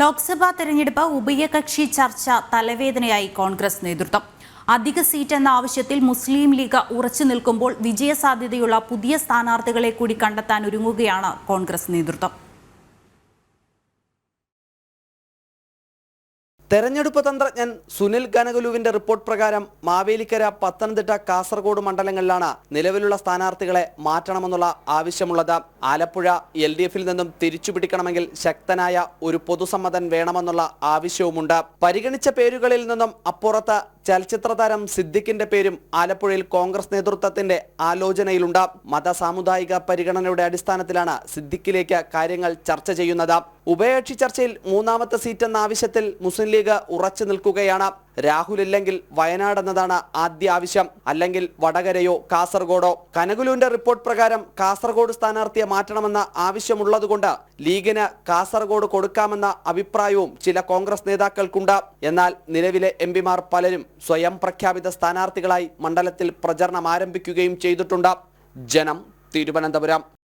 ലോക്സഭാ തെരഞ്ഞെടുപ്പ് ഉഭയകക്ഷി ചർച്ച തലവേദനയായി കോൺഗ്രസ് നേതൃത്വം. അധിക സീറ്റ് എന്ന ആവശ്യത്തിൽ മുസ്ലിം ലീഗ് ഉറച്ചു നിൽക്കുമ്പോൾ വിജയസാധ്യതയുള്ള പുതിയ സ്ഥാനാർത്ഥികളെ കൂടി കണ്ടെത്താൻ ഒരുങ്ങുകയാണ് കോൺഗ്രസ് നേതൃത്വം. തെരഞ്ഞെടുപ്പ് തന്ത്രജ്ഞൻ സുനിൽ കനകലുവിന്റെ റിപ്പോർട്ട് പ്രകാരം മാവേലിക്കര പത്തനംതിട്ട കാസർഗോഡ് മണ്ഡലങ്ങളിലാണ് നിലവിലുള്ള സ്ഥാനാർത്ഥികളെ മാറ്റണമെന്നുള്ള ആവശ്യമുള്ളത്. ആലപ്പുഴ എൽ ഡി എഫിൽ നിന്നും തിരിച്ചുപിടിക്കണമെങ്കിൽ ശക്തനായ ഒരു പൊതുസമ്മതൻ വേണമെന്നുള്ള ആവശ്യവുമുണ്ട്. പരിഗണിച്ച പേരുകളിൽ നിന്നും അപ്പുറത്ത് ചലച്ചിത്ര താരം സിദ്ദിഖിന്റെ പേരും ആലപ്പുഴയിൽ കോൺഗ്രസ് നേതൃത്വത്തിന്റെ ആലോചനയിലുണ്ട്. മത സാമുദായിക പരിഗണനയുടെ അടിസ്ഥാനത്തിലാണ് സിദ്ദിഖിലേക്ക് കാര്യങ്ങൾ ചർച്ച ചെയ്യുന്നത്. ഉഭയകക്ഷി ചർച്ചയിൽ മൂന്നാമത്തെ സീറ്റ് എന്ന ആവശ്യത്തിൽ മുസ്ലിം ലീഗ് ഉറച്ചു നിൽക്കുകയാണ്. രാഹുൽ ഇല്ലെങ്കിൽ വയനാട് എന്നതാണ് ആദ്യ ആവശ്യം. അല്ലെങ്കിൽ വടകരയോ കാസർഗോഡോ. കനകുലുവിന്റെ റിപ്പോർട്ട് പ്രകാരം കാസർഗോഡ് സ്ഥാനാർത്ഥിയെ മാറ്റണമെന്ന ആവശ്യമുള്ളതുകൊണ്ട് ലീഗിന് കാസർഗോഡ് കൊടുക്കാമെന്ന അഭിപ്രായവും ചില കോൺഗ്രസ് നേതാക്കൾക്കുണ്ട്. എന്നാൽ നിലവിലെ എം പലരും സ്വയം പ്രഖ്യാപിത സ്ഥാനാർത്ഥികളായി മണ്ഡലത്തിൽ പ്രചരണം ആരംഭിക്കുകയും ചെയ്തിട്ടുണ്ട്. ജനം തിരുവനന്തപുരം.